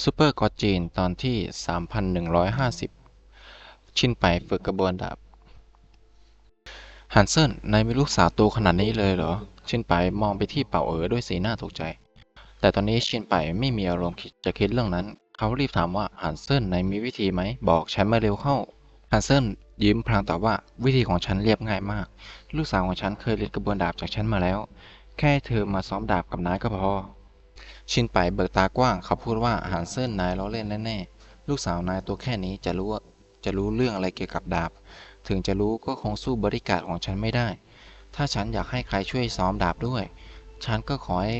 ซูเปอร์กอจีนตอนที่ 3150 ชินไปฝึกกระบวนดาบฮันเซินนายมีลูกสาวโตขนาดนี้เลยเหรอ ชินไปมองไปที่เป่าเอ๋อด้วยสีหน้าตกใจ แต่ตอนนี้ชินไปไม่มีอารมณ์จะคิดเรื่องนั้น เขารีบถามว่าฮันเซินนายมีวิธีไหม บอกฉันมาเร็วเข้าฮันเซินยิ้มพลางตอบว่าวิธีของฉันเรียบง่ายมาก ลูกสาวของฉันเคยเรียนกระบวนดาบจากฉันมาแล้ว แค่เธอมาซ้อมดาบกับนายก็พอ ชินไปเบิกตากว้าง เขาพูดว่าฮันเซินนายล้อเล่นแน่ๆ ลูกสาวนายตัวแค่นี้จะรู้ว่าจะรู้เรื่องอะไรเกี่ยวกับดาบ ถึงจะรู้ก็คงสู้บริการของฉันไม่ได้ ถ้าฉันอยากให้ใครช่วยซ้อมดาบด้วย ฉันก็ขอให้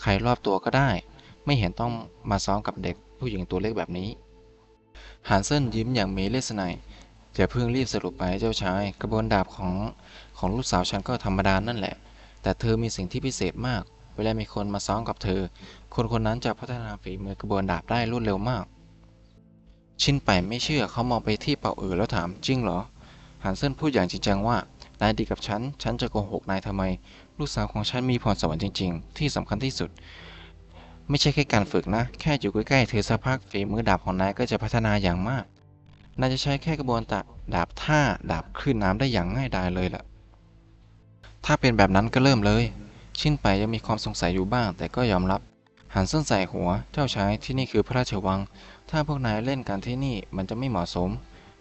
ใครรอบตัวก็ได้ ไม่เห็นต้องมาซ้อมกับเด็กผู้หญิงตัวเล็กแบบนี้ฮันเซินยิ้มอย่างมีเลสไนยอย่าเพิ่งรีบสรุปไปเจ้าชาย กระบวนดาบของของลูกสาวฉันก็ธรรมดานั่นแหละ แต่เธอมีสิ่งที่พิเศษมาก เวลามีคนมาซ้อมกับเธอ คนคนนั้นจะพัฒนาฝีมือกระบวนดาบได้รวดเร็วมาก ชินไปไม่เชื่อเขามองไปที่เป่าเอ๋อแล้วถามจริงเหรอฮันเซินพูดอย่างจริงจังว่านายดีกับฉัน ฉันจะโกหกนายทำไม ลูกสาวของฉันมีพรสวรรค์จริง ๆ ที่สำคัญที่สุด ไม่ใช่แค่การฝึกนะ แค่อยู่ใกล้ๆเธอสักพักฝีมือดาบของนายก็จะพัฒนาอย่างมากนายจะใช้แค่กระบวนดาบดาบท่าดาบคลื่นน้ำได้อย่างง่ายดายเลยล่ะ ถ้าเป็นแบบนั้นก็เริ่มเลย ชินไปยังมีความสงสัยอยู่บ้างแต่ก็ยอมรับ หันเส้นใส่หัว เจ้าชายที่นี่คือพระราชวัง ถ้าพวกนายเล่นกันที่นี่มันจะไม่เหมาะสม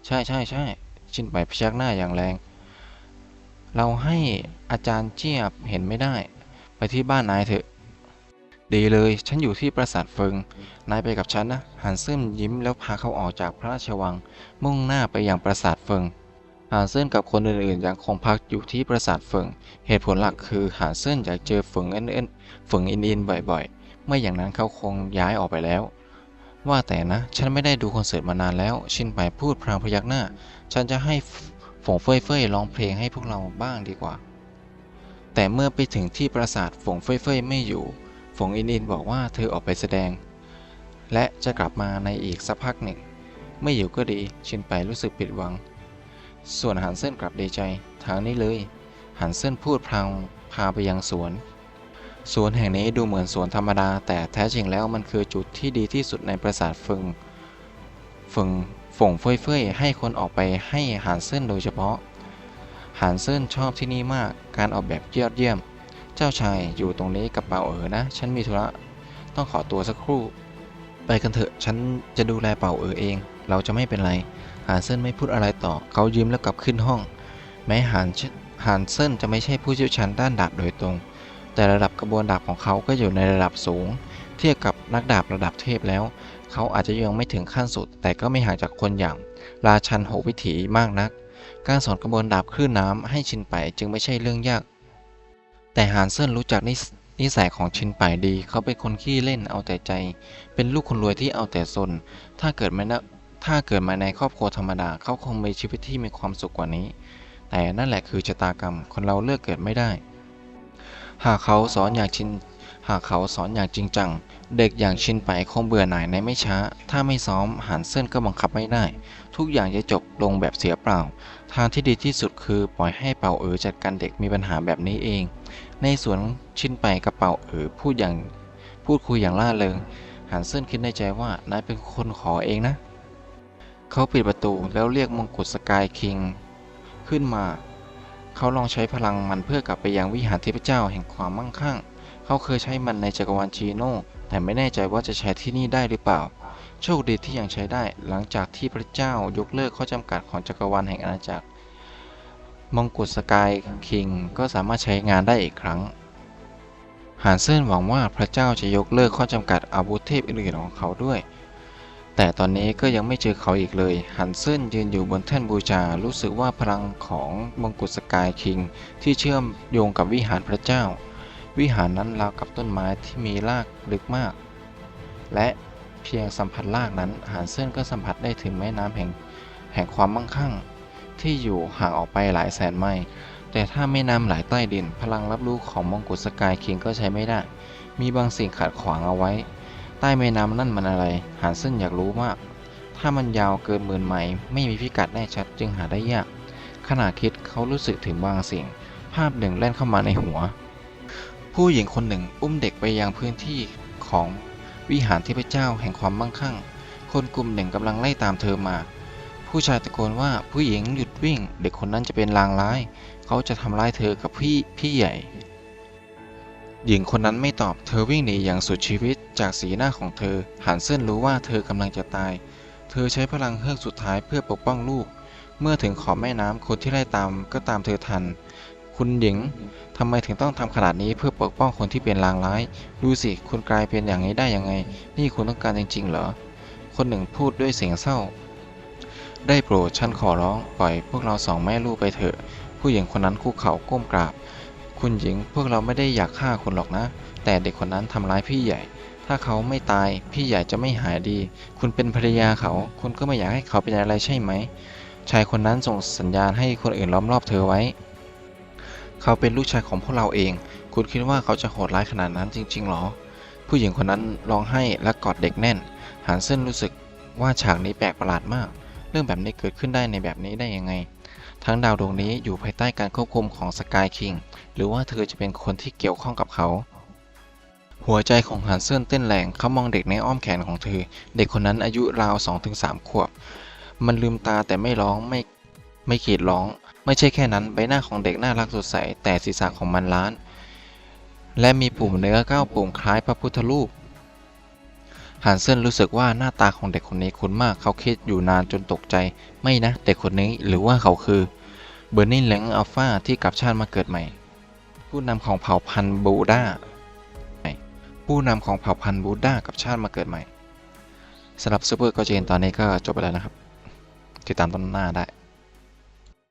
ใช่ใช่ใช่ชินไปพยักหน้าอย่างแรง เราให้อาจารย์เจี๊ยบเห็นไม่ได้ ไปที่บ้านนายเถอะ ดีเลย ฉันอยู่ที่ปราสาทเฟิง นายไปกับฉันนะ หันเซินยิ้มแล้วพาเขาออกจากพระราชวัง มุ่งหน้าไปยังปราสาทเฟิง หานเซินกับคนอื่นๆยังคงพักอยู่ที่ปราสาทเฟิง เหตุผลหลักคือหานเซินอยากเจอเฟิงเอินเอินเฟิงอินอินบ่อยๆ ไม่อย่างนั้นเขาคงย้ายออกไปแล้ว ว่าแต่นะ ฉันไม่ได้ดูคอนเสิร์ตมานานแล้ว ชินไปพูดพลางพยักหน้า ฉันจะให้ฝงเฟยเฟยร้องเพลงให้พวกเราบ้างดีกว่า แต่เมื่อไปถึงที่ปราสาทฝงเฟยเฟยไม่อยู่ ฝงอินอินบอกว่าเธอออกไปแสดง และจะกลับมาในอีกสักพักหนึ่ง ไม่อยู่ก็ดี ชินไปรู้สึกผิดหวัง ส่วนหันเส้นกลับเดใจทางนี้เลย หันเส้นพูดพลางพาไปยังสวน สวนแห่งนี้ดูเหมือนสวนธรรมดา แต่แท้จริงแล้วมันคือจุดที่ดีที่สุดในปราสาทฟึงฟึงฝงเฟ่ยเฟ่ยให้คนออกไปให้หันเส้นโดยเฉพาะหันเส้นชอบที่นี่มาก การออกแบบยอดเยี่ยม เจ้าชายอยู่ตรงนี้กับเป่าเอ๋อนะ ฉันมีธุระ ต้องขอตัวสักครู่ ไปกันเถอะ ฉันจะดูแลเป่าเอ๋อเอง เราจะไม่เป็นไร หานเซินไม่พูดอะไรต่อ เขายิ้มแล้วกลับขึ้นห้อง แม้หานเชหานเซินจะไม่ใช่ผู้เชี่ยวชาญด้านดาบโดยตรง แต่ระดับกระบวนดาบของเขาก็อยู่ในระดับสูง เทียบกับนักดาบระดับเทพแล้ว เขาอาจจะยังไม่ถึงขั้นสุด แต่ก็ไม่ห่างจากคนอย่าง ราชันโหวิถีมากนัก การสอนกระบวนดาบคลื่นน้ำให้ชินไปจึงไม่ใช่เรื่องยาก แต่หานเซินรู้จักนิสนิสัยของชินไปดี เขาเป็นคนขี้เล่นเอาแต่ใจ เป็นลูกคนรวยที่เอาแต่ซน ถ้าเกิดไม่นะ ถ้าเกิดมาในครอบครัวธรรมดาเขาคงมีชีวิตที่มีความสุขกว่านี้ แต่นั่นแหละคือชะตากรรมคนเราเลือกเกิดไม่ได้ หากเขาสอนอย่างชินหากเขาสอนอย่างจริงจัง เด็กอย่างชินไปคงเบื่อหน่ายในไม่ช้า ถ้าไม่ซ้อมหันเส้นก็บังคับไม่ได้ ทุกอย่างจะจบลงแบบเสียเปล่า ทางที่ดีที่สุดคือปล่อยให้เป่าเอ๋อจัดการเด็กมีปัญหาแบบนี้เอง ในสวนชินไปกับเป่าเอ๋อพูดอย่างพูดคุยอย่างล่าเริงหันเส้นคิดในใจว่านายเป็นคนขอเองนะ เขาปิดประตูแล้วเรียกมงกุฎสกายคิง ขึ้นมา เขาลองใช้พลังมันเพื่อกลับไปยังวิหารเทพเจ้าแห่งความมั่งคั่ง เขาเคยใช้มันในจักรวาลชีโน่แต่ไม่แน่ใจว่าจะใช้ที่นี่ได้หรือเปล่า โชคดีที่ยังใช้ได้หลังจากที่พระเจ้ายกเลิกข้อจำกัดของจักรวาลแห่งอาณาจักร มงกุฎสกายคิงก็สามารถใช้งานได้อีกครั้งหานเซินหวังว่าพระเจ้าจะยกเลิกข้อจำกัดอาวุธเทพอื่นๆของเขาด้วย แต่ตอนนี้ก็ยังไม่เจอเขาอีกเลย หันเซินยืนอยู่บนแท่นบูชา รู้สึกว่าพลังของมงกุฎสกายคิง ที่เชื่อมโยงกับวิหารพระเจ้า วิหารนั้นราวกับต้นไม้ที่มีรากลึกมาก และเพียงสัมผัสรากนั้น หันเซินก็สัมผัสได้ถึงแม่น้ำแห่งแห่งความมั่งคั่ง ที่อยู่ห่างออกไปหลายแสนไมล์ แต่ถ้าแม่น้ำไหลใต้ดิน พลังรับรู้ของมงกุฎสกายคิงก็ใช้ไม่ได้ มีบางสิ่งขัดขวางเอาไว้ ใต้แม่น้ำนั่นมันอะไร หานเส้นอยากรู้มาก ถ้ามันยาวเกินหมื่นไมล์ไม่มีพิกัดแน่ชัดจึงหาได้ยาก ขณะคิดเขารู้สึกถึงบางสิ่ง ภาพหนึ่งแล่นเข้ามาในหัว ผู้หญิงคนหนึ่งอุ้มเด็กไปยังพื้นที่ของวิหารเทพเจ้าแห่งความมั่งคั่ง คนกลุ่มหนึ่งกำลังไล่ตามเธอมา ผู้ชายตะโกนว่าผู้หญิงหยุดวิ่ง เด็กคนนั้นจะเป็นลางร้าย เขาจะทำร้ายเธอกับพี่พี่ใหญ่ หญิงคนนั้นไม่ตอบเธอวิ่งหนีอย่างสุดชีวิตจากสีหน้าของเธอหันเซินรู้ว่าเธอกำลังจะตาย เธอใช้พลังเฮือกสุดท้ายเพื่อปกป้องลูก เมื่อถึงขอบแม่น้ำคนที่ไล่ตามก็ตามเธอทัน คุณหญิงทำไมถึงต้องทำขนาดนี้เพื่อปกป้องคนที่เป็นลางร้าย ดูสิคุณกลายเป็นอย่างนี้ได้ยังไง นี่คุณต้องการจริงๆเหรอ คนหนึ่งพูดด้วยเสียงเศร้า ได้โปรดฉันขอร้องปล่อยพวกเราสองแม่ลูกไปเถอะ ผู้หญิงคนนั้นคุกเข่าก้มกราบ คุณหญิงพวกเราไม่ได้อยากฆ่าคุณหรอกนะ แต่เด็กคนนั้นทำร้ายพี่ใหญ่ ถ้าเขาไม่ตายพี่ใหญ่จะไม่หายดี คุณเป็นภรรยาเขา คุณก็ไม่อยากให้เขาเป็นอะไรใช่ไหม ชายคนนั้นส่งสัญญาณให้คนอื่นล้อมรอบเธอไว้ เขาเป็นลูกชายของพวกเราเอง คุณคิดว่าเขาจะโหดร้ายขนาดนั้นจริงๆหรอ ผู้หญิงคนนั้นร้องไห้และกอดเด็กแน่นหันเส้นรู้สึกว่าฉากนี้แปลกประหลาดมาก เรื่องแบบนี้เกิดขึ้นได้ในแบบนี้ได้ยังไง ทั้งดาวดวงนี้อยู่ภายใต้การควบคุมของสกายคิงหรือว่าเธอจะเป็นคนที่เกี่ยวข้องกับเขา หัวใจของฮันเซินเต้นแรงเขามองเด็กในอ้อมแขนของเธอ เด็กคนนั้นอายุราว 2-3 ขวบ มันลืมตาแต่ไม่ร้องไม่ไม่กรีดร้อง ไม่ใช่แค่นั้นใบหน้าของเด็กน่ารักสดใสแต่ศีรษะของมันล้าน และมีปุ่มเนื้อก้าปุ่มคล้ายพระพุทธรูป ฮันเซนรู้สึกว่าหน้าตาของเด็กคนนี้คุ้นมากเขาคิดอยู่นานจนตกใจ ไม่นะ เด็กคนนี้หรือว่าเขาคือเบอร์นินแหลงอัลฟาที่กลับชาติมาเกิดใหม่ ผู้นำของเผ่าพันธุ์บูดาผู้นำของเผ่าพันธุ์บูดากับชาติมาเกิดใหม่สำหรับซูเปอร์กอเจนตอนนี้ก็จบไปแล้วนะครับ ติดตามตอนหน้าได้